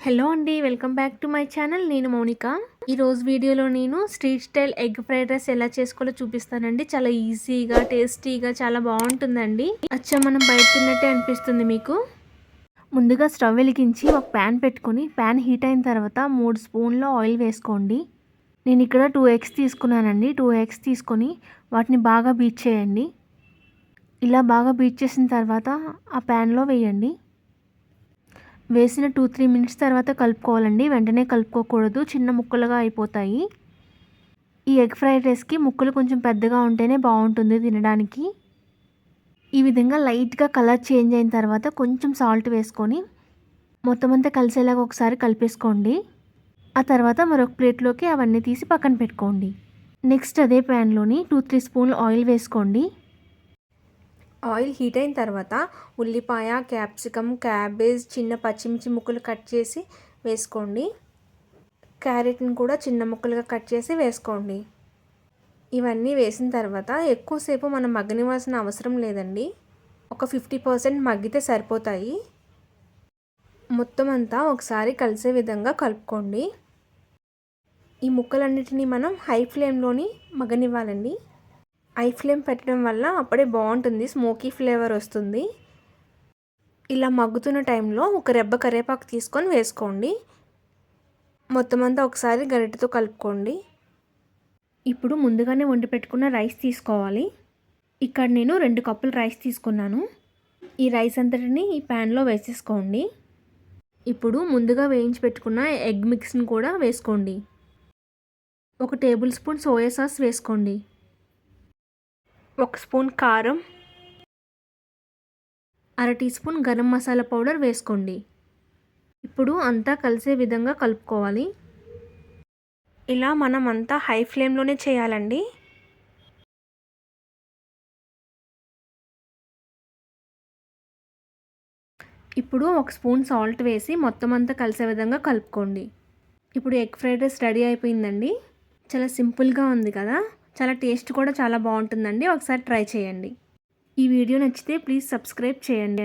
Hello అండి welcome back to my channel. నేను మౌనిక. ఈరోజు వీడియోలో నేను street style egg fried rice ఎలా చేసుకోవాలో చూపిస్తానండి. చాలా ఈజీగా టేస్టీగా చాలా బాగుంటుందండి. అచ్చా మనం బయట తిన్నట్టే అనిపిస్తుంది మీకు. ముందుగా స్టవ్ వెలిగించి ఒక ప్యాన్ పెట్టుకొని ప్యాన్ హీట్ అయిన తర్వాత మూడు స్పూన్ల ఆయిల్ వేసుకోండి. నేను ఇక్కడ టూ ఎగ్స్ తీసుకున్నానండి. టూ ఎగ్స్ తీసుకొని వాటిని బాగా బీట్ చేయండి. ఇలా బాగా బీట్ చేసిన తర్వాత ఆ ప్యాన్లో వేయండి. వేసిన టూ త్రీ మినిట్స్ తర్వాత కలుపుకోవాలండి. వెంటనే కలుపుకోకూడదు. చిన్న ముక్కలుగా అయిపోతాయి. ఈ ఎగ్ ఫ్రైడ్ రైస్కి ముక్కలు కొంచెం పెద్దగా ఉంటేనే బాగుంటుంది తినడానికి. ఈ విధంగా లైట్గా కలర్ చేంజ్ అయిన తర్వాత కొంచెం సాల్ట్ వేసుకొని మొత్తం అంతా కలిసేలాగా ఒకసారి కలిపేసుకోండి. ఆ తర్వాత మరొక ప్లేట్లోకి అవన్నీ తీసి పక్కన పెట్టుకోండి. నెక్స్ట్ అదే ప్యాన్లోని టూ త్రీ స్పూన్లు ఆయిల్ వేసుకోండి. ఆయిల్ హీట్ అయిన తర్వాత ఉల్లిపాయ క్యాప్సికమ్ క్యాబేజ్ చిన్న పచ్చిమిర్చి ముక్కలు కట్ చేసి వేసుకోండి. క్యారెట్ని కూడా చిన్న ముక్కలుగా కట్ చేసి వేసుకోండి. ఇవన్నీ వేసిన తర్వాత ఎక్కువసేపు మనం మగ్గనివ్వాల్సిన అవసరం లేదండి. ఒక ఫిఫ్టీ పర్సెంట్ మగ్గితే సరిపోతాయి. మొత్తం అంతా ఒకసారి కలిసే విధంగా కలుపుకోండి. ఈ ముక్కలన్నిటినీ మనం హై ఫ్లేమ్లోని మగ్గనివ్వాలండి. ఐ ఫ్లేమ్ పెట్టడం వల్ల అప్పుడే బాగుంటుంది స్మోకీ ఫ్లేవర్ వస్తుంది. ఇలా మగ్గుతున్న టైంలో ఒక రెబ్బ కరివేపాకు తీసుకొని వేసుకోండి. మొత్తం అంతా ఒకసారి గరిటెతో కలుపుకోండి. ఇప్పుడు ముందుగానే వండి పెట్టుకున్న రైస్ తీసుకోవాలి. ఇక్కడ నేను రెండు కప్పులు రైస్ తీసుకున్నాను. ఈ రైస్ అంతటిని ఈ ప్యాన్లో వేసేసుకోండి. ఇప్పుడు ముందుగా వేయించి పెట్టుకున్న ఎగ్ మిక్స్ని కూడా వేసుకోండి. ఒక టేబుల్ స్పూన్ సోయా సాస్ వేసుకోండి. ఒక స్పూన్ కారం అర tea spoon garam masala powder వేసుకోండి. ఇప్పుడు అంతా కలిసే విధంగా కలుపుకోవాలి. ఇలా మనం అంతా హై ఫ్లేమ్లోనే చేయాలండి. ఇప్పుడు ఒక స్పూన్ సాల్ట్ వేసి మొత్తం అంతా కలిసే విధంగా కలుపుకోండి. ఇప్పుడు ఎగ్ ఫ్రైడ్ రైస్ రెడీ అయిపోయిందండి. చాలా సింపుల్గా ఉంది కదా? చాలా టేస్ట్ కూడా చాలా బాగుంటుందండి. ఒకసారి ట్రై చేయండి. ఈ వీడియో నచ్చితే ప్లీజ్ సబ్స్క్రైబ్ చేయండి.